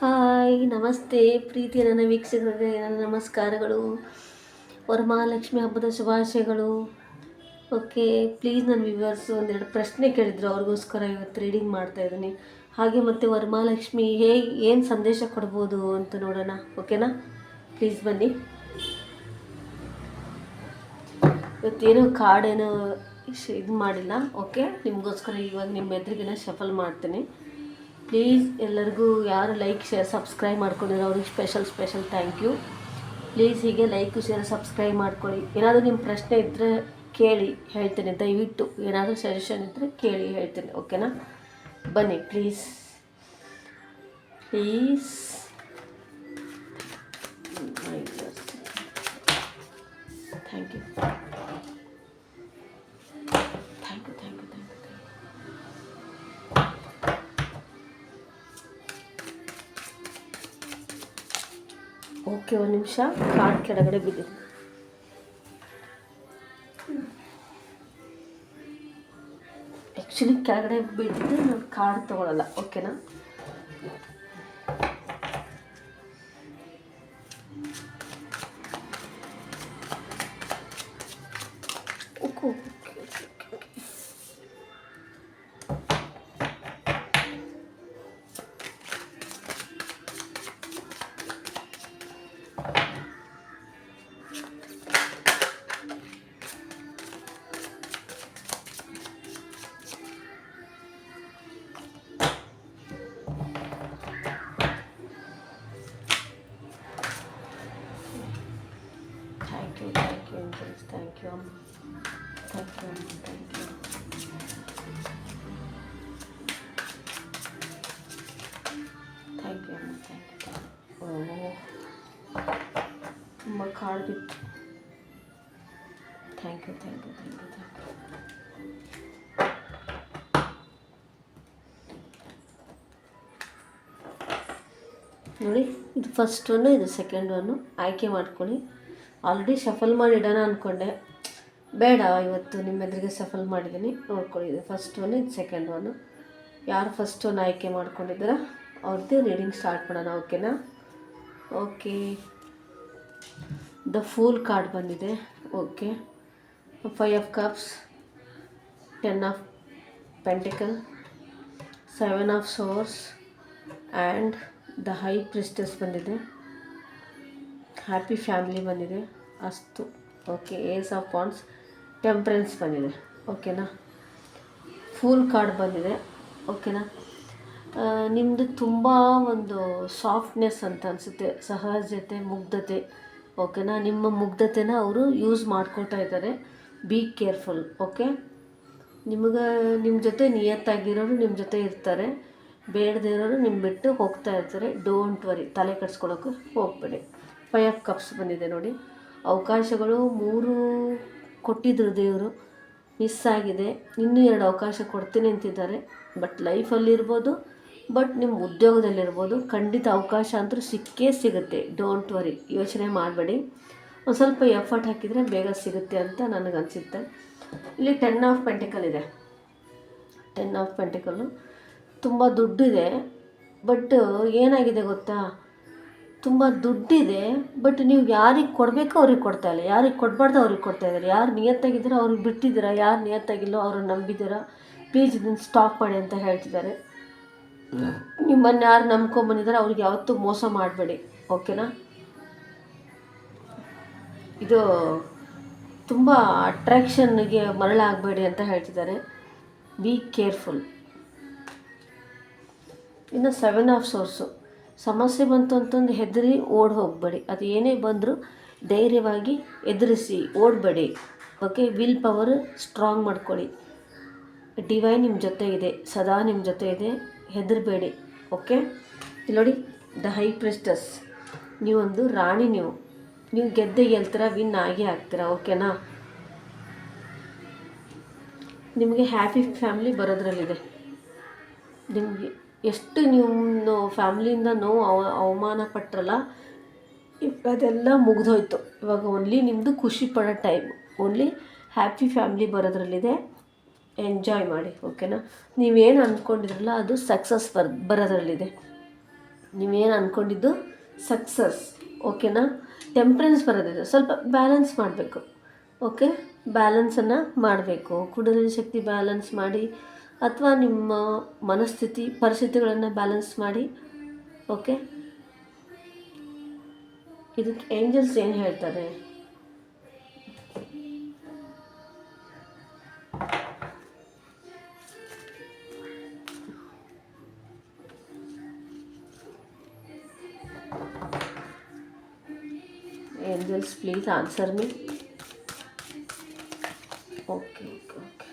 Hi, ನಮಸ್ತೆ. ಪ್ರೀತಿಯ ನನ್ನ ವೀಕ್ಷಕರಿಗೆ ನನ್ನ ನಮಸ್ಕಾರಗಳು. ವರಮಹಾಲಕ್ಷ್ಮಿ ಹಬ್ಬದ ಶುಭಾಶಯಗಳು. ಓಕೆ ಪ್ಲೀಸ್ ನನ್ನ ವ್ಯೂವರ್ಸ್ ಒಂದೆರಡು ಪ್ರಶ್ನೆ ಕೇಳಿದ್ರು. ಅವ್ರಿಗೋಸ್ಕರ ಇವತ್ತು ರೀಡಿಂಗ್ ಮಾಡ್ತಾ ಇದ್ದೀನಿ. ಹಾಗೆ ಮತ್ತು ವರಮಹಾಲಕ್ಷ್ಮಿ ಹೇಗೆ, ಏನು ಸಂದೇಶ ಕೊಡ್ಬೋದು ಅಂತ ನೋಡೋಣ. ಓಕೆನಾ ಪ್ಲೀಸ್ ಬನ್ನಿ. ಇವತ್ತೇನು ಕಾರ್ಡೇನು ಇದು ಮಾಡಿಲ್ಲ. ಓಕೆ ನಿಮಗೋಸ್ಕರ ಇವಾಗ ನಿಮ್ಮ ಎದುರಿಗೆನ ಶಫಲ್ ಮಾಡ್ತೀನಿ. ಪ್ಲೀಸ್ ಎಲ್ಲರಿಗೂ ಯಾರು ಲೈಕ್, ಶೇರ್, ಸಬ್ಸ್ಕ್ರೈಬ್ ಮಾಡ್ಕೊಂಡಿರೋ ಅವ್ರಿಗೆ special special thank you please ಹೀಗೆ ಲೈಕ್, ಶೇರ್, ಸಬ್ಸ್ಕ್ರೈಬ್ ಮಾಡ್ಕೊಳ್ಳಿ. ಏನಾದರೂ ನಿಮ್ಮ ಪ್ರಶ್ನೆ ಇದ್ದರೆ ಕೇಳಿ, ಹೇಳ್ತೀನಿ. ದಯವಿಟ್ಟು ಏನಾದರೂ ಸಜೆಷನ್ ಇದ್ದರೆ ಕೇಳಿ, ಹೇಳ್ತೀನಿ. ಓಕೆನಾ ಬನ್ನಿ please please thank you okay ಒಂದು ನಿಮಿಷ. ಕಾರ್ಡ್ ಕೆಳಗಡೆ ಬಿದ್ದಿದೆ ಆ್ಯಕ್ಚುಲಿ ಕೆಳಗಡೆ ಬಿದ್ದಿದ್ದು ನಾನು ಕಾರ್ಡ್ ತೊಗೊಳಲ್ಲ ಓಕೆನಾ thank you thank you thank you thank you ನೋಡಿ, ಇದು ಫಸ್ಟ್ ಒನ್ನು ಇದು ಸೆಕೆಂಡ್ ಒನ್ನು ಆಯ್ಕೆ ಮಾಡ್ಕೊಳ್ಳಿ. ಆಲ್ರೆಡಿ ಶಫಲ್ ಮಾಡಿಡೋಣ ಅಂದ್ಕೊಂಡೆ ಬೇಡ, ಇವತ್ತು ನಿಮ್ಮ ಎದುರಿಗೆ ಸಫಲ್ ಮಾಡಿದ್ದೀನಿ. ನೋಡ್ಕೊಳ್ಳಿ, ಇದು ಫಸ್ಟ್ ಒನ್ ಇದು ಸೆಕೆಂಡ್ ಒನ್ನು ಯಾರು ಫಸ್ಟ್ ಒನ್ ಆಯ್ಕೆ ಮಾಡ್ಕೊಂಡಿದ್ದೀರ? ಅವ್ರದ್ದು ರೀಡಿಂಗ್ ಸ್ಟಾರ್ಟ್ ಮಾಡೋಣ ಓಕೆನಾ ಓಕೆ ದ ಫೂಲ್ ಕಾರ್ಡ್ ಬಂದಿದೆ. Okay five of cups ten of pentacle seven of swords and the high priestess ಬಂದಿದೆ. ಹ್ಯಾಪಿ ಫ್ಯಾಮಿಲಿ ಬಂದಿದೆ. ಅಸ್ತು. Okay ace of wands temperance ಬಂದಿದೆ. ಓಕೆನಾ ಫೂಲ್ ಕಾರ್ಡ್ ಬಂದಿದೆ. ಓಕೆನಾ ನಿಮ್ಮದು ತುಂಬ ಒಂದು ಸಾಫ್ಟ್ನೆಸ್ ಅಂತ ಅನಿಸುತ್ತೆ. ಸಹಜತೆ, ಮುಗ್ಧತೆ. ಓಕೆನಾ ನಿಮ್ಮ ಮುಗ್ಧತೆನ ಅವರು ಯೂಸ್ ಮಾಡ್ಕೊಳ್ತಾ ಇದ್ದಾರೆ. ಬಿ ಕೇರ್ಫುಲ್ ಓಕೆ ನಿಮಗೆ ನಿಮ್ಮ ಜೊತೆ ನಿಯತ್ತಾಗಿರೋರು ನಿಮ್ಮ ಜೊತೆ ಇರ್ತಾರೆ. ಬೇಡದೇ ಇರೋರು ನಿಮ್ಮ ಬಿಟ್ಟು ಹೋಗ್ತಾ ಇರ್ತಾರೆ. ಡೋಂಟ್ ವರಿ ತಲೆ ಕಟ್ಸ್ಕೊಳಕ್ಕೆ ಹೋಗ್ಬೇಡಿ. ಫೈವ್ ಆಫ್ ಕಪ್ಸ್ ಬಂದಿದೆ ನೋಡಿ. ಅವಕಾಶಗಳು ಮೂರು ಕೊಟ್ಟಿದ್ರು ದೇವರು. ಮಿಸ್ ಆಗಿದೆ. ಇನ್ನೂ ಎರಡು ಅವಕಾಶ ಕೊಡ್ತೀನಿ ಅಂತಿದ್ದಾರೆ. ಬಟ್ ಲೈಫಲ್ಲಿರ್ಬೋದು ಬಟ್ ನಿಮ್ಮ ಉದ್ಯೋಗದಲ್ಲಿರ್ಬೋದು ಖಂಡಿತ ಅವಕಾಶ ಅಂತೂ ಸಿಕ್ಕೇ ಸಿಗುತ್ತೆ. ಡೋಂಟ್ ವರಿ ಯೋಚನೆ ಮಾಡಬೇಡಿ. ಒಂದು ಸ್ವಲ್ಪ ಎಫರ್ಟ್ ಹಾಕಿದರೆ ಬೇಗ ಸಿಗುತ್ತೆ ಅಂತ ನನಗನ್ಸುತ್ತೆ. ಇಲ್ಲಿ ಟೆನ್ ಆಫ್ ಪೆಂಟಿಕಲ್ ಇದೆ. ಟೆನ್ ಆಫ್ ಪೆಂಟಿಕಲ್ಲು ತುಂಬ ದುಡ್ಡಿದೆ, ಬಟ್ ಏನಾಗಿದೆ ಗೊತ್ತಾ? ತುಂಬ ದುಡ್ಡಿದೆ, ಬಟ್ ನೀವು ಯಾರಿಗೆ ಕೊಡಬೇಕೋ ಅವ್ರಿಗೆ ಕೊಡ್ತಾ ಇಲ್ಲ. ಯಾರಿಗೆ ಕೊಡಬಾರ್ದು ಅವ್ರಿಗೆ ಕೊಡ್ತಾ ಇದ್ದಾರೆ ಯಾರು ನಿಯತ್ತಾಗಿದ್ದೀರೋ ಅವ್ರಿಗೆ ಬಿಟ್ಟಿದ್ದೀರಾ? ಯಾರು ನಿಯತ್ತಾಗಿಲ್ಲೋ ಅವ್ರನ್ನ ನಂಬಿದ್ದೀರಾ? ಪ್ಲೀಸ್ ಇದನ್ನು ಸ್ಟಾಪ್ ಮಾಡಿ ಅಂತ ಹೇಳ್ತಿದ್ದಾರೆ. ನಿಮ್ಮನ್ನು ಯಾರು ನಂಬ್ಕೊಂಬಂದಿದ್ದಾರೆ ಅವ್ರಿಗೆ ಯಾವತ್ತೂ ಮೋಸ ಮಾಡಬೇಡಿ. ಓಕೆನಾ ಇದು ತುಂಬ ಅಟ್ರ್ಯಾಕ್ಷನ್ಗೆ ಮರಳಾಗಬೇಡಿ ಅಂತ ಹೇಳ್ತಿದ್ದಾರೆ. ಬಿ ಕೇರ್ಫುಲ್ ಇನ್ನು ಸೆವೆನ್ ಆಫ್ ಸೋರ್ಸು ಸಮಸ್ಯೆ ಬಂತು ಅಂತಂದು ಹೆದರಿ ಓಡಿ ಹೋಗಬೇಡಿ. ಅದು ಏನೇ ಬಂದರೂ ಧೈರ್ಯವಾಗಿ ಎದುರಿಸಿ ಓಡಬೇಡಿ. ಓಕೆ ವಿಲ್ ಪವರ್ ಸ್ಟ್ರಾಂಗ್ ಮಾಡ್ಕೊಳ್ಳಿ. ಡಿವೈನ್ ನಿಮ್ಮ ಜೊತೆ ಇದೆ, ಸದಾ ನಿಮ್ಮ ಜೊತೆ ಇದೆ. ಹೆದರಬೇಡಿ ಓಕೆ ಇಲ್ಲಿ ನೋಡಿ ದ ಹೈ ಪ್ರೆಸ್ಟಸ್ ನೀವೊಂದು ರಾಣಿ ನೀವು. ನೀವು ಗೆದ್ದೆ ಗೆಲ್ತೀರ ವಿನ್ ಆಗಿ ಆಗ್ತೀರಾ ಓಕೆನಾ ನಿಮಗೆ ಹ್ಯಾಪಿ ಫ್ಯಾಮ್ಲಿ ಬರೋದ್ರಲ್ಲಿದೆ. ನಿಮಗೆ ಎಷ್ಟು ನಿಮ್ಮ ಫ್ಯಾಮ್ಲಿಯಿಂದ ನೋವು ಅವ, ಅವಮಾನ ಪಟ್ರಲ್ಲ ಅದೆಲ್ಲ ಮುಗಿದೋಯ್ತು. ಇವಾಗ ಓನ್ಲಿ ನಿಮ್ಮದು ಖುಷಿ ಪಡೋ ಟೈಮ್ ಓನ್ಲಿ ಹ್ಯಾಪಿ ಫ್ಯಾಮ್ಲಿ ಬರೋದ್ರಲ್ಲಿದೆ. ಎಂಜಾಯ್ ಮಾಡಿ ಓಕೆನಾ ನೀವೇನು ಅಂದ್ಕೊಂಡಿದ್ರಲ್ಲ ಅದು ಸಕ್ಸಸ್ ಬರ್, ಬರೋದ್ರಲ್ಲಿದೆ. ನೀವೇನು ಅಂದ್ಕೊಂಡಿದ್ದು ಸಕ್ಸಸ್ ಓಕೆನಾ ಟೆಂಪ್ರೆನ್ಸ್ ಬರೋದಿದೆ. ಸ್ವಲ್ಪ ಬ್ಯಾಲೆನ್ಸ್ ಮಾಡಬೇಕು ಓಕೆ ಬ್ಯಾಲೆನ್ಸನ್ನು ಮಾಡಬೇಕು. ಕುಡಲಿನ ಶಕ್ತಿ ಬ್ಯಾಲೆನ್ಸ್ ಮಾಡಿ, ಅಥವಾ ನಿಮ್ಮ ಮನಸ್ಥಿತಿ, ಪರಿಸ್ಥಿತಿಗಳನ್ನು ಬ್ಯಾಲೆನ್ಸ್ ಮಾಡಿ ಓಕೆ ಇದಕ್ಕೆ ಏಂಜಲ್ಸ್ ಏನು ಹೇಳ್ತಾರೆ? Angels please answer me okay okay okay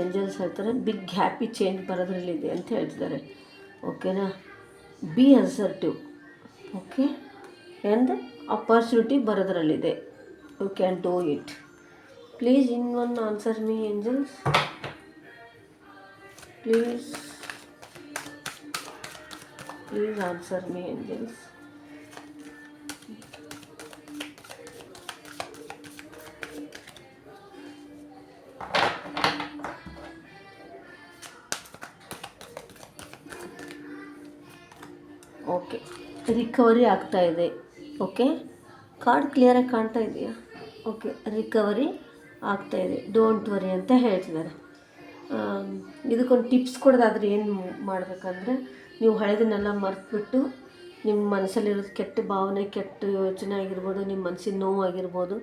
angels ಹೇಳ್ತಾರೆ ಬಿಗ್ ಹ್ಯಾಪಿ ಚೇಂಜ್ ಬರೋದ್ರಲ್ಲಿದೆ ಅಂತ ಹೇಳ್ತಿದ್ದಾರೆ. ಓಕೆನಾ be assertive okay and opportunity ಬರೋದ್ರಲ್ಲಿದೆ. You can do it please in one answer me angels please please answer me angels recovery ಆಗ್ತಾ ಇದೆ. Okay card ಕ್ಲಿಯರಾಗಿ ಕಾಣ್ತಾ ಇದೆಯಾ? ಓಕೆ ರಿಕವರಿ ಆಗ್ತಾ ಇದೆ. ಡೋಂಟ್ ವರಿ ಅಂತ ಹೇಳ್ತಿದ್ದಾರೆ. ಇದಕ್ಕೊಂದು ಟಿಪ್ಸ್ ಕೊಡೋದಾದ್ರೆ ಏನು ಮಾಡಬೇಕಂದ್ರೆ, ನೀವು ಹಳೆದನ್ನೆಲ್ಲ ಮರೆತುಬಿಟ್ಟು ನಿಮ್ಮ ಮನಸ್ಸಲ್ಲಿರೋದು ಕೆಟ್ಟ ಭಾವನೆ, ಕೆಟ್ಟ ಯೋಚನೆ ಆಗಿರ್ಬೋದು, ನಿಮ್ಮ ಮನಸ್ಸಿನ ನೋವಾಗಿರ್ಬೋದು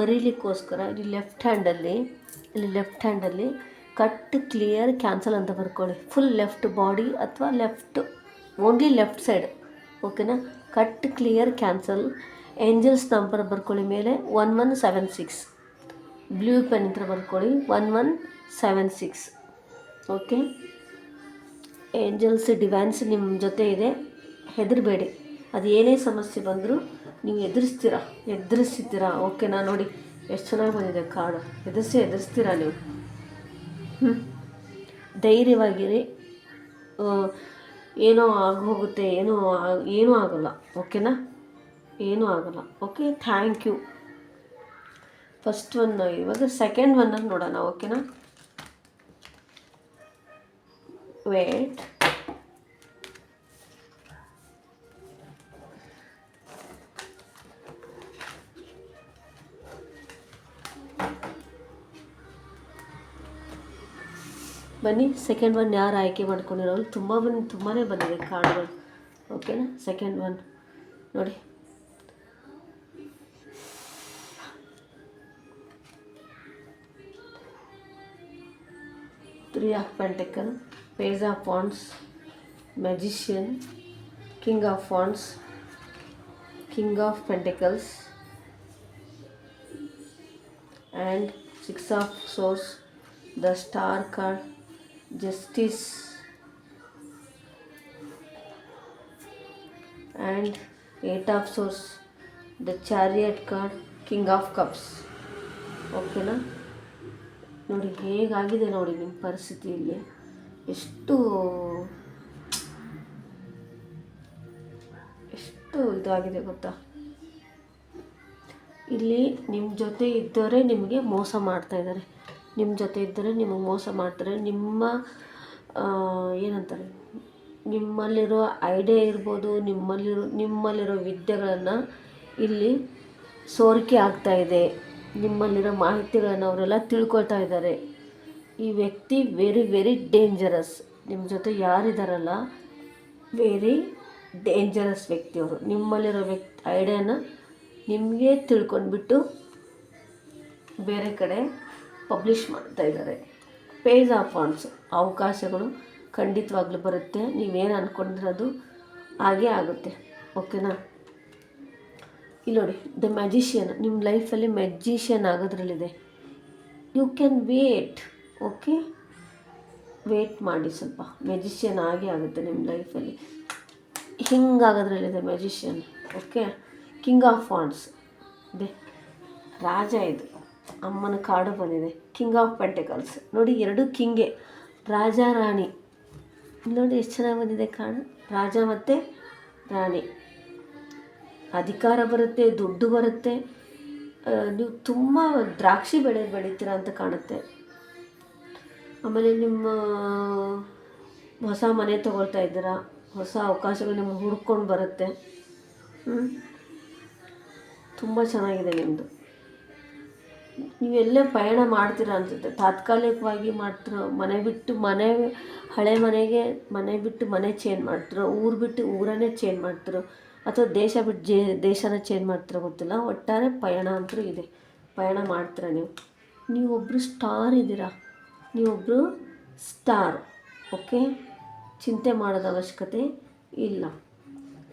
ಮರೀಲಿಕ್ಕೋಸ್ಕರ ಇಲ್ಲಿ ಲೆಫ್ಟ್ ಹ್ಯಾಂಡಲ್ಲಿ ಇಲ್ಲಿ ಲೆಫ್ಟ್ ಹ್ಯಾಂಡಲ್ಲಿ ಕಟ್ ಕ್ಲಿಯರ್ ಕ್ಯಾನ್ಸಲ್ ಅಂತ ಬರ್ಕೊಳ್ಳಿ. ಫುಲ್ ಲೆಫ್ಟ್ ಬಾಡಿ ಅಥವಾ ಲೆಫ್ಟ್ ಓನ್ಲಿ ಲೆಫ್ಟ್ ಸೈಡ್ ಓಕೆನಾ cut clear cancel. Angels number ಬರ್ಕೊಳ್ಳಿ ಮೇಲೆ one one seven six. Blue pen ಹತ್ರ ಬರ್ಕೊಳ್ಳಿ one one seven six. Okay? Angels divines ನಿಮ್ಮ ಜೊತೆ ಇದೆ. ಹೆದರಬೇಡಿ. ಅದು ಏನೇ ಸಮಸ್ಯೆ ಬಂದರೂ ನೀವು ಎದುರಿಸ್ತೀರಾ? ಎದುರಿಸ್ತೀರಾ? ಓಕೆನಾ? ನೋಡಿ, ಎಷ್ಟು ಚೆನ್ನಾಗಿ ಬಂದಿದೆ ಕಾರ್ಡು. ಎದುರಿಸಿ ಎದುರಿಸ್ತೀರಾ ನೀವು? ಹ್ಞೂ ಧೈರ್ಯವಾಗಿರಿ. ಏನೋ ಆಗೋಗುತ್ತೆ, ಏನೋ ಏನೂ ಆಗೋಲ್ಲ, ಓಕೆನಾ? ಏನೂ ಆಗೋಲ್ಲ, okay? Thank you. First one, ಇವಾಗ ಸೆಕೆಂಡ್ ಒನ್ನನ್ನು ನೋಡೋಣ, ಓಕೆನಾ? ವೇಟ್. ಬನ್ನಿ ಸೆಕೆಂಡ್ ಒನ್ ಯಾರು ಆಯ್ಕೆ ಮಾಡ್ಕೊಂಡಿರೋರು? ತುಂಬ ಬಂದು ತುಂಬಾ ಬಂದಿದೆ ಕಾರ್ಡ್ಗಳು ಓಕೆನಾ ಸೆಕೆಂಡ್ ಒನ್ ನೋಡಿ. Three of pentacle page of wands magician king of wands king of pentacles and six of swords, the star card. Justice and eight of swords the chariot card king of cups ಓಕೆನಾ ನೋಡಿ ಹೇಗಾಗಿದೆ ನೋಡಿ ನಿಮ್ಮ ಪರಿಸ್ಥಿತಿ ಇಲ್ಲಿ ಎಷ್ಟು ಎಷ್ಟು ಇದಾಗಿದೆ ಗೊತ್ತಾ? ಇಲ್ಲಿ ನಿಮ್ಮ ಜೊತೆ ಇದ್ದವರೇ ನಿಮಗೆ ಮೋಸ ಮಾಡ್ತಾ ಇದ್ದಾರೆ. ನಿಮ್ಮ ಜೊತೆ ಇದ್ದರೆ, ನಿಮಗೆ ಮೋಸ ಮಾಡ್ತಾರೆ, ನಿಮ್ಮ ಏನಂತಾರೆ, ನಿಮ್ಮಲ್ಲಿರೋ ಐಡಿಯಾ ಇರ್ಬೋದು, ನಿಮ್ಮಲ್ಲಿರೋ ನಿಮ್ಮಲ್ಲಿರೋ ವಿದ್ಯೆಗಳನ್ನು ಇಲ್ಲಿ ಸೋರಿಕೆ ಆಗ್ತಾ ಇದೆ. ನಿಮ್ಮಲ್ಲಿರೋ ಮಾಹಿತಿಗಳನ್ನು ಅವರೆಲ್ಲ ತಿಳ್ಕೊಳ್ತಾ ಇದ್ದಾರೆ. ಈ ವ್ಯಕ್ತಿ ವೆರಿ ವೆರಿ ಡೇಂಜರಸ್ ನಿಮ್ಮ ಜೊತೆ ಯಾರಿದ್ದಾರಲ್ಲ ವೆರಿ ಡೇಂಜರಸ್ ವ್ಯಕ್ತಿಯವರು ನಿಮ್ಮಲ್ಲಿರೋ ವ್ಯಕ್ತಿ ಐಡಿಯಾನ ನಿಮಗೆ ತಿಳ್ಕೊಂಡ್ಬಿಟ್ಟು ಬೇರೆ ಕಡೆ ಪಬ್ಲಿಷ್ ಮಾಡ್ತಾ ಇದ್ದಾರೆ. ಪೇಜ್ ಆಫ್ ಫಾಂಡ್ಸ್ ಅವಕಾಶಗಳು ಖಂಡಿತವಾಗ್ಲೂ ಬರುತ್ತೆ. ನೀವೇನು ಅಂದ್ಕೊಂಡಿರೋದು ಹಾಗೇ ಆಗುತ್ತೆ. ಓಕೆನಾ ಇಲ್ಲಿ ನೋಡಿ ದ ಮ್ಯಾಜಿಷಿಯನ್ ನಿಮ್ಮ ಲೈಫಲ್ಲಿ magician ಆಗೋದ್ರಲ್ಲಿದೆ. You can wait okay wait ಮಾಡಿ ಸ್ವಲ್ಪ. ಮ್ಯಾಜಿಷಿಯನ್ ಆಗೇ ಆಗುತ್ತೆ ನಿಮ್ಮ ಲೈಫಲ್ಲಿ ಹಿಂಗಾಗೋದ್ರಲ್ಲಿದೆ magician okay king of wands ಇದೆ ರಾಜ ಇದು. ಅಮ್ಮನ ಕಾಡು ಬಂದಿದೆ. ಕಿಂಗ್ ಆಫ್ ಪೆಂಟಕಲ್ಸ್ ನೋಡಿ, ಎರಡು ಕಿಂಗೆ ರಾಜ, ರಾಣಿ. ನೋಡಿ ಎಷ್ಟು ಚೆನ್ನಾಗಿ ಬಂದಿದೆ ಕಾಡು. ರಾಜ ಮತ್ತು ರಾಣಿ. ಅಧಿಕಾರ ಬರುತ್ತೆ, ದುಡ್ಡು ಬರುತ್ತೆ. ನೀವು ತುಂಬ ದ್ರಾಕ್ಷಿ ಬೆಳೆ ಬೆಳಿತೀರ ಅಂತ ಕಾಣುತ್ತೆ. ಆಮೇಲೆ ನಿಮ್ಮ, ಹೊಸ ಮನೆ ತಗೊಳ್ತಾ ಇದ್ದೀರಾ. ಹೊಸ ಅವಕಾಶಗಳು ನಿಮ್ಗೆ ಹುಡ್ಕೊಂಡು ಬರುತ್ತೆ. ತುಂಬ ಚೆನ್ನಾಗಿದೆ ನಿಮ್ಮದು ನೀವೆಲ್ಲೇ ಪಯಣ ಮಾಡ್ತೀರಾ ಅನಿಸುತ್ತೆ. ತಾತ್ಕಾಲಿಕವಾಗಿ ಮಾಡ್ತಿರೋ ಮನೆ ಬಿಟ್ಟು ಮನೆ, ಹಳೆ ಮನೆಗೆ ಮನೆ ಬಿಟ್ಟು ಮನೆ ಚೇಂಜ್ ಮಾಡ್ತಿರೋ, ಊರು ಬಿಟ್ಟು ಊರನ್ನೇ ಚೇಂಜ್ ಮಾಡ್ತಿರೋ ಅಥವಾ ದೇಶ ಬಿಟ್ಟು ಜೇ, ದೇಶನ ಚೇಂಜ್ ಮಾಡ್ತಿರೋ ಗೊತ್ತಿಲ್ಲ. ಒಟ್ಟಾರೆ ಪಯಣ ಅಂತೂ ಇದೆ. ಪಯಣ ಮಾಡ್ತೀರ ನೀವು? ನೀವೊಬ್ಬರು ಸ್ಟಾರ್ ಇದ್ದೀರಾ? ನೀವೊಬ್ಬರು ಸ್ಟಾರ್ ಓಕೆ ಚಿಂತೆ ಮಾಡೋದ ಅವಶ್ಯಕತೆ ಇಲ್ಲ.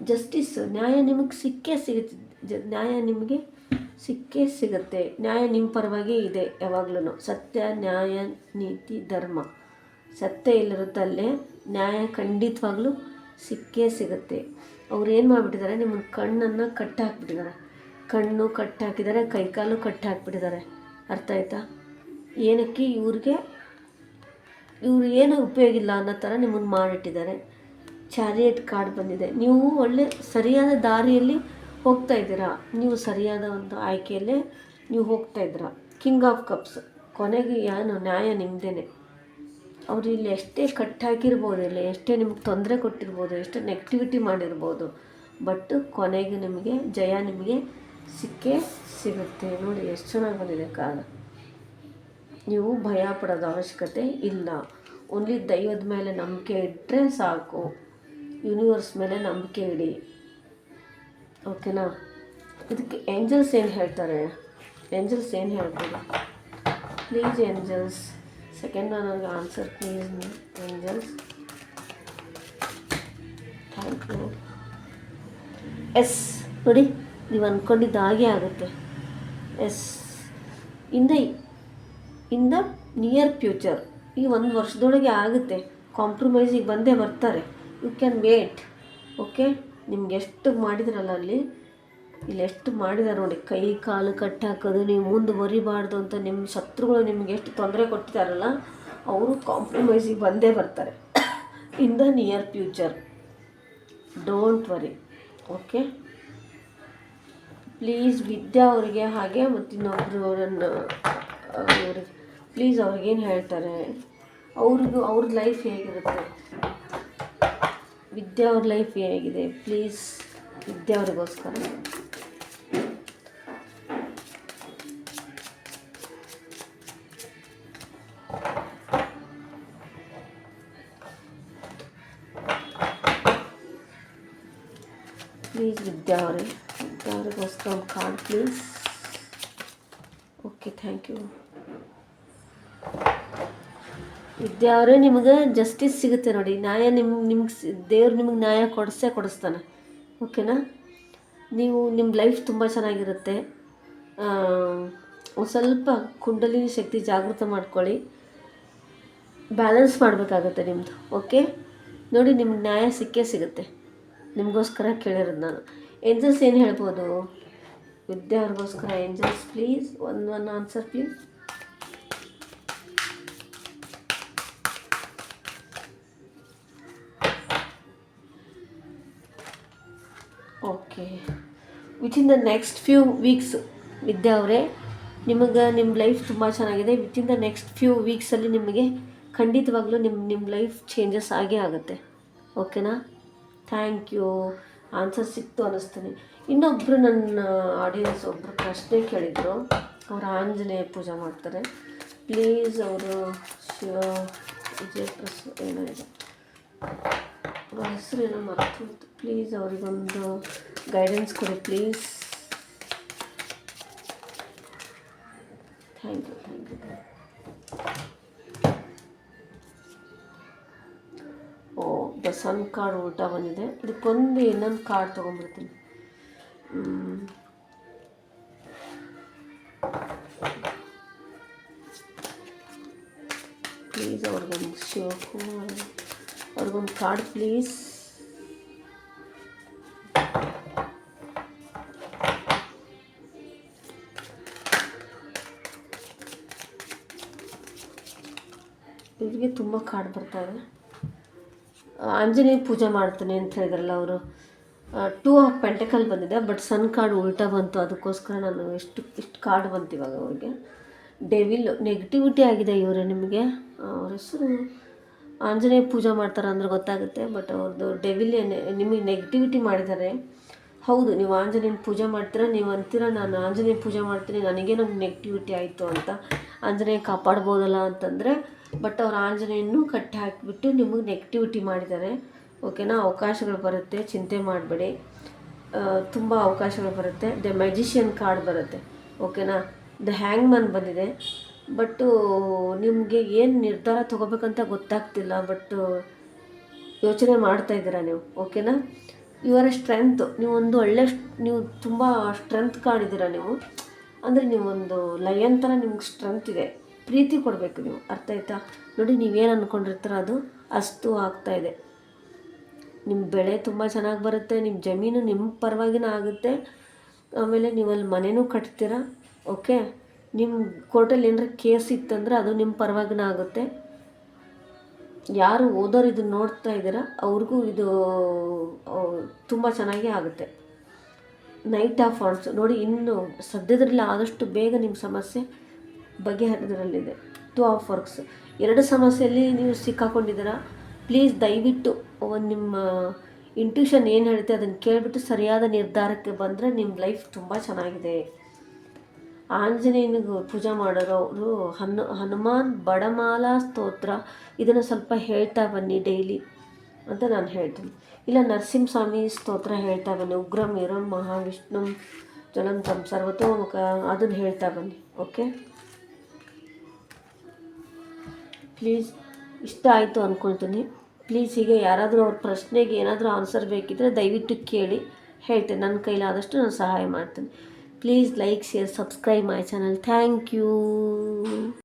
ಜಸ್ಟಿಸ್ ನ್ಯಾಯ ನಿಮಗೆ ಸಿಕ್ಕೇ ಸಿಗುತ್ತೆ. ನ್ಯಾಯ ನಿಮಗೆ ಸಿಕ್ಕೇ ಸಿಗುತ್ತೆ. ನ್ಯಾಯ ನಿಮ್ಮ ಪರವಾಗಿ ಇದೆ ಯಾವಾಗ್ಲೂ ಸತ್ಯ, ನ್ಯಾಯ, ನೀತಿ, ಧರ್ಮ. ಸತ್ಯ ಇಲ್ಲಿರುತ್ತಲ್ಲೇ ನ್ಯಾಯ ಖಂಡಿತವಾಗ್ಲೂ ಸಿಕ್ಕೇ ಸಿಗುತ್ತೆ. ಅವ್ರು ಏನು ಮಾಡಿಬಿಟ್ಟಿದ್ದಾರೆ ನಿಮ್ಮ ಕಣ್ಣನ್ನು ಕಟ್ಟಿ ಹಾಕ್ಬಿಟ್ಟಿದ್ದಾರೆ ಕಣ್ಣು ಕಟ್ಟಾಕಿದ್ದಾರೆ ಕೈಕಾಲು ಕಟ್ಟಿ ಹಾಕ್ಬಿಟ್ಟಿದ್ದಾರೆ ಅರ್ಥ ಆಯ್ತಾ? ಏನಕ್ಕೆ ಇವ್ರಿಗೆ? ಇವ್ರು ಏನು ಉಪಯೋಗ ಇಲ್ಲ ಅನ್ನೋ ಥರ ನಿಮ್ಮನ್ನು ಮಾಡಿಟ್ಟಿದ್ದಾರೆ. ಚಾರಿಯೇಟ್ ಕಾರ್ಡ್ ಬಂದಿದೆ. ನೀವು ಒಳ್ಳೆ ಸರಿಯಾದ ದಾರಿಯಲ್ಲಿ ಹೋಗ್ತಾ ಇದ್ದೀರಾ? ನೀವು ಸರಿಯಾದ ಒಂದು ಆಯ್ಕೆಯಲ್ಲೇ ನೀವು ಹೋಗ್ತಾ ಇದ್ದೀರಾ? ಕಿಂಗ್ ಆಫ್ ಕಪ್ಸ್ ಕೊನೆಗೆ ಏನು ನ್ಯಾಯ ನಿಮ್ಮದೇನೆ ಅವರು ಇಲ್ಲಿ ಎಷ್ಟೇ ಕಟ್ಟಾಕಿರ್ಬೋದು, ಇಲ್ಲ ಎಷ್ಟೇ ನಿಮ್ಗೆ ತೊಂದರೆ ಕೊಟ್ಟಿರ್ಬೋದು, ಎಷ್ಟೇ ನೆಗೆಟಿವಿಟಿ ಮಾಡಿರ್ಬೋದು ಬಟ್ ಕೊನೆಗೆ ನಿಮಗೆ ಜಯ ನಿಮಗೆ ಸಿಕ್ಕೇ ಸಿಗುತ್ತೆ. ನೋಡಿ, ಎಷ್ಟು ಚೆನ್ನಾಗಿ ಬಂದಿದೆ ಕಾಲ. ನೀವು ಭಯ ಪಡೋದು ಅವಶ್ಯಕತೆ ಇಲ್ಲ. ಓನ್ಲಿ ದೈವದ ಮೇಲೆ ನಂಬಿಕೆ ಇಟ್ಟರೆ ಸಾಕು. ಯೂನಿವರ್ಸ್ ಮೇಲೆ ನಂಬಿಕೆ ಇಡಿ. ಓಕೆನಾ? ಇದಕ್ಕೆ ಏಂಜಲ್ಸ್ ಏನು ಹೇಳ್ತಾರೆ? ಏಂಜಲ್ಸ್ ಏನು ಹೇಳ್ತಾರೆ ಪ್ಲೀಸ್ ಏಂಜಲ್ಸ್. ಸೆಕೆಂಡ್ ನನಗೆ answer please angels. Thank you yes ನೋಡಿ, ನೀವು ಅಂದ್ಕೊಂಡಿದ್ದು ಹಾಗೆ ಆಗುತ್ತೆ. ಎಸ್ ಇಂದ ಇನ್ ದ ನಿಯರ್ ಫ್ಯೂಚರ್ ಈ ಒಂದು ವರ್ಷದೊಳಗೆ ಆಗುತ್ತೆ. ಕಾಂಪ್ರಮೈಸಿಗೆ ಬಂದೇ ಬರ್ತಾರೆ. ಯು ಕ್ಯಾನ್ ವೇಟ್ ಓಕೆ ನಿಮ್ಗೆ ಎಷ್ಟು ಮಾಡಿದ್ರಲ್ಲ ಅಲ್ಲಿ? ಇಲ್ಲಿ ಎಷ್ಟು ಮಾಡಿದಾರೆ ನೋಡಿ, ಕೈ, ಕಾಲು ಕಟ್ಟಿ ಹಾಕೋದು, ನೀವು ಮುಂದೆ ಬರಿಬಾರ್ದು ಅಂತ ನಿಮ್ಮ ಶತ್ರುಗಳು ನಿಮ್ಗೆ ಎಷ್ಟು ತೊಂದರೆ ಕೊಟ್ಟಿದ್ದಾರಲ್ಲ, ಅವರು ಕಾಂಪ್ರಮೈಸಿಗೆ ಬಂದೇ ಬರ್ತಾರೆ. In the near future don't worry okay please Vidya ಅವರಿಗೆ ಹಾಗೆ ಮತ್ತು ಇನ್ನೊಬ್ಬರು ಅವರನ್ನು ಪ್ಲೀಸ್ ಅವ್ರಿಗೇನು ಹೇಳ್ತಾರೆ? ಅವ್ರಿಗೂ ಅವ್ರದ್ದು ಲೈಫ್ ಹೇಗಿರುತ್ತೆ? ವಿದ್ಯಾ ಅವ್ರ ಲೈಫ್ ಹೇಗಿದೆ? ಪ್ಲೀಸ್ ವಿದ್ಯಾ ಅವ್ರಿಗೋಸ್ಕರ. ಪ್ಲೀಸ್ ವಿದ್ಯಾ ಅವರೇ. ವಿದ್ಯಾ ಅವರಿಗೋಸ್ಕರ ಒಂದು card please okay thank you Vidya ಅವರೇ ನಿಮಗೆ ಜಸ್ಟಿಸ್ ಸಿಗುತ್ತೆ ನೋಡಿ, ನ್ಯಾಯ ನಿಮ್ಮ ನಿಮ್ಗೆ ದೇವ್ರು ನಿಮಗೆ ನ್ಯಾಯ ಕೊಡಿಸೇ ಕೊಡಿಸ್ತಾನೆ ಓಕೆನಾ ನೀವು ನಿಮ್ಮ ಲೈಫ್ ತುಂಬ ಚೆನ್ನಾಗಿರುತ್ತೆ. ಒಂದು ಸ್ವಲ್ಪ ಕುಂಡಲಿನ ಶಕ್ತಿ ಜಾಗೃತ ಮಾಡ್ಕೊಳ್ಳಿ. ಬ್ಯಾಲೆನ್ಸ್ ಮಾಡಬೇಕಾಗತ್ತೆ ನಿಮ್ಮದು ಓಕೆ ನೋಡಿ, ನಿಮ್ಗೆ ನ್ಯಾಯ ಸಿಕ್ಕೇ ಸಿಗುತ್ತೆ. ನಿಮಗೋಸ್ಕರ ಕೇಳಿರೋದು ನಾನು. ಏಂಜಲ್ಸ್ ಏನು ಹೇಳ್ಬೋದು? ವಿದ್ಯಾರ್ಗೋಸ್ಕರ angels please one one answer please within the next few weeks Vidya ಅವರೇ ನಿಮಗೆ ನಿಮ್ಮ ಲೈಫ್ ತುಂಬ ಚೆನ್ನಾಗಿದೆ. ವಿತಿನ್ ದ ನೆಕ್ಸ್ಟ್ ಫ್ಯೂ ವೀಕ್ಸಲ್ಲಿ ನಿಮಗೆ ಖಂಡಿತವಾಗ್ಲೂ ನಿಮ್ಮ ನಿಮ್ಮ ಲೈಫ್ ಚೇಂಜಸ್ ಆಗೇ ಆಗುತ್ತೆ. ಓಕೆನಾ ಥ್ಯಾಂಕ್ ಯು ಆನ್ಸರ್ ಸಿಕ್ತು ಅನ್ನಿಸ್ತೀನಿ ಇನ್ನೊಬ್ಬರು ನನ್ನ ಆಡಿಯನ್ಸ್ ಒಬ್ಬರು ಪ್ರಶ್ನೆ ಕೇಳಿದರು. ಅವರು ಆಂಜನೇಯ ಪೂಜೆ ಮಾಡ್ತಾರೆ. ಪ್ಲೀಸ್ ಅವರು ಶಿವ ವಿಜಯ ಪ್ರಸ ಇದೆ. ಹೆಸರೇನೋ ಮರ್ತೋಯ್ತು ಪ್ಲೀಸ್ ಅವರಿಗೊಂದು ಗೈಡೆನ್ಸ್ ಕೊಡಿ please thank you thank you oh the sun card ಊಟ ಬಂದಿದೆ. ಇದಕ್ಕೊಂದು ಇನ್ನೊಂದು ಕಾರ್ಡ್ ತೊಗೊಂಡ್ಬಿಡ್ತೀನಿ. ಪ್ಲೀಸ್ ಅವ್ರಿಗೊಂದು ಶಿವಕುಮಾರ್. ಅವ್ರಿಗೊಂದು ಕಾರ್ಡ್ ಪ್ಲೀಸ್ ಇವ್ರಿಗೆ ತುಂಬ ಕಾರ್ಡ್ ಬರ್ತಾವೆ. ಆಂಜನೇಯ ಪೂಜೆ ಮಾಡ್ತಾನೆ ಅಂತ ಹೇಳಿದ್ರಲ್ಲ ಅವರು. ಟೂ ಆಫ್ ಪೆಂಟಕಲ್ ಬಂದಿದೆ ಬಟ್ ಸನ್ ಕಾರ್ಡ್ ಉಲ್ಟಾ ಬಂತು. ಅದಕ್ಕೋಸ್ಕರ ನಾನು ಎಷ್ಟು, ಇಷ್ಟು ಕಾರ್ಡ್ ಬಂತು ಇವಾಗ ಅವ್ರಿಗೆ. ಡೆವಿಲ್ ನೆಗೆಟಿವಿಟಿ ಆಗಿದೆ ಇವರೇ ನಿಮಗೆ. ಅವ್ರ ಹೆಸರು ಆಂಜನೇಯ ಪೂಜೆ ಮಾಡ್ತಾರೆ ಅಂದ್ರೆ ಗೊತ್ತಾಗುತ್ತೆ ಬಟ್ ಅವ್ರದ್ದು ಡೆವಿಲ್ ನಿಮಗೆ ನೆಗೆಟಿವಿಟಿ ಮಾಡಿದ್ದಾರೆ. ಹೌದು, ನೀವು ಆಂಜನೇಯನ ಪೂಜೆ ಮಾಡ್ತೀರಾ, ನೀವು ಅಂತೀರ, ನಾನು ಆಂಜನೇಯ ಪೂಜೆ ಮಾಡ್ತೀನಿ, ನನಗೆ ನೆಗಟಿವಿಟಿ ಆಯಿತು ಅಂತ ಆಂಜನೇಯ ಕಾಪಾಡ್ಬೋದಲ್ಲ ಅಂತಂದರೆ ಬಟ್ ಅವ್ರು ಆಂಜನೇಯನ್ನು ಕಟ್ಟಿ ಹಾಕಿಬಿಟ್ಟು ನಿಮಗೆ ನೆಗೆಟಿವಿಟಿ ಮಾಡಿದ್ದಾರೆ. ಓಕೆನಾ ಅವಕಾಶಗಳು ಬರುತ್ತೆ, ಚಿಂತೆ ಮಾಡಬೇಡಿ. ತುಂಬ ಅವಕಾಶಗಳು ಬರುತ್ತೆ. ದ ಮ್ಯಾಜಿಷಿಯನ್ ಕಾರ್ಡ್ ಬರುತ್ತೆ. ಓಕೆನಾ ದ ಹ್ಯಾಂಗ್ಮನ್ ಬಂದಿದೆ. ಬಟ್ಟು ನಿಮಗೆ ಏನು ನಿರ್ಧಾರ ತೊಗೋಬೇಕಂತ ಗೊತ್ತಾಗ್ತಿಲ್ಲ ಬಟ್ಟು ಯೋಚನೆ ಮಾಡ್ತಾ ಇದ್ದೀರಾ ನೀವು ಓಕೆನಾ ಇವರ ಸ್ಟ್ರೆಂತ್ ನೀವೊಂದು ಒಳ್ಳೆ ನೀವು ತುಂಬ ಸ್ಟ್ರೆಂತ್ ಕಾಣಿದ್ದೀರಾ ನೀವು? ಅಂದರೆ ನೀವೊಂದು ಲಯನ್ ಥರ ನಿಮ್ಗೆ ಸ್ಟ್ರೆಂತ್ ಇದೆ. ಪ್ರೀತಿ ಕೊಡಬೇಕು ನೀವು, ಅರ್ಥ ಆಯ್ತಾ? ನೋಡಿ ನೀವೇನು ಅಂದ್ಕೊಂಡಿರ್ತೀರ ಅದು? ಅಸ್ತು ಆಗ್ತಾ ಇದೆ. ನಿಮ್ಮ ಬೆಳೆ ತುಂಬ ಚೆನ್ನಾಗಿ ಬರುತ್ತೆ ನಿಮ್ಮ ಜಮೀನು ನಿಮ್ಮ ಪರವಾಗಿನ ಆಗುತ್ತೆ. ಆಮೇಲೆ ನೀವು ಅಲ್ಲಿ ಮನೆಯೂ ಕಟ್ತೀರಾ ಓಕೆ ನಿಮ್ಮ ಕೋರ್ಟಲ್ಲಿ ಏನಾರ ಕೇಸ್ ಇತ್ತಂದ್ರೆ ಅದು ನಿಮ್ಮ ಪರವಾಗಿನ ಆಗುತ್ತೆ. ಯಾರು ಓದೋರು ಇದನ್ನ ನೋಡ್ತಾ ಇದ್ದೀರಾ, ಅವ್ರಿಗೂ ಇದು ತುಂಬ ಚೆನ್ನಾಗಿ ಆಗುತ್ತೆ. ನೈಟ್ ಆಫ್ ಆನ್ಸ್ ನೋಡಿ, ಇನ್ನು ಸದ್ಯದ್ರಲ್ಲಿ ಆದಷ್ಟು ಬೇಗ ನಿಮ್ಮ ಸಮಸ್ಯೆ ಬಗೆಹರಿದ್ರಲ್ಲಿದೆ. ಟು ಆಫ್ ವರ್ಕ್ಸ್ ಎರಡು ಸಮಸ್ಯೆಯಲ್ಲಿ ನೀವು ಸಿಕ್ಕಾಕೊಂಡಿದ್ದೀರ ಪ್ಲೀಸ್ ದಯವಿಟ್ಟು ನಿಮ್ಮ ಇಂಟ್ಯೂಷನ್ ಏನು ಹೇಳುತ್ತೆ ಅದನ್ನು ಕೇಳಿಬಿಟ್ಟು ಸರಿಯಾದ ನಿರ್ಧಾರಕ್ಕೆ ಬಂದರೆ ನಿಮ್ಮ ಲೈಫ್ ತುಂಬ ಚೆನ್ನಾಗಿದೆ. ಆಂಜನೇಯನಿಗೆ ಪೂಜೆ ಮಾಡೋರು ಅವರು ಹನು, ಹನುಮಾನ್ ಬಡಮಾಲಾ ಸ್ತೋತ್ರ ಇದನ್ನು ಸ್ವಲ್ಪ ಹೇಳ್ತಾ ಬನ್ನಿ ಡೈಲಿ ಅಂತ ನಾನು ಹೇಳ್ತೀನಿ. ಇಲ್ಲ ನರಸಿಂಹಸ್ವಾಮಿ ಸ್ತೋತ್ರ ಹೇಳ್ತಾ ಬನ್ನಿ ಉಗ್ರಂ ಇರಂ ಮಹಾವಿಷ್ಣು ಜ್ವಲಂತಂ ಸರ್ವತೋಮುಖ ಅದನ್ನು ಹೇಳ್ತಾ ಬನ್ನಿ, ಓಕೆ? ಪ್ಲೀಸ್, ಇಷ್ಟ ಆಯಿತು ಅಂದ್ಕೊಳ್ತೀನಿ ಪ್ಲೀಸ್ ಹೀಗೆ ಯಾರಾದರೂ ಅವ್ರ ಪ್ರಶ್ನೆಗೆ ಏನಾದರೂ ಆನ್ಸರ್ ಬೇಕಿದ್ದರೆ ದಯವಿಟ್ಟು ಕೇಳಿ, ಹೇಳ್ತೇನೆ. ನನ್ನ ಕೈಲಾದಷ್ಟು ನಾನು ಸಹಾಯ ಮಾಡ್ತೀನಿ. Please like, share, subscribe my channel. Thank you.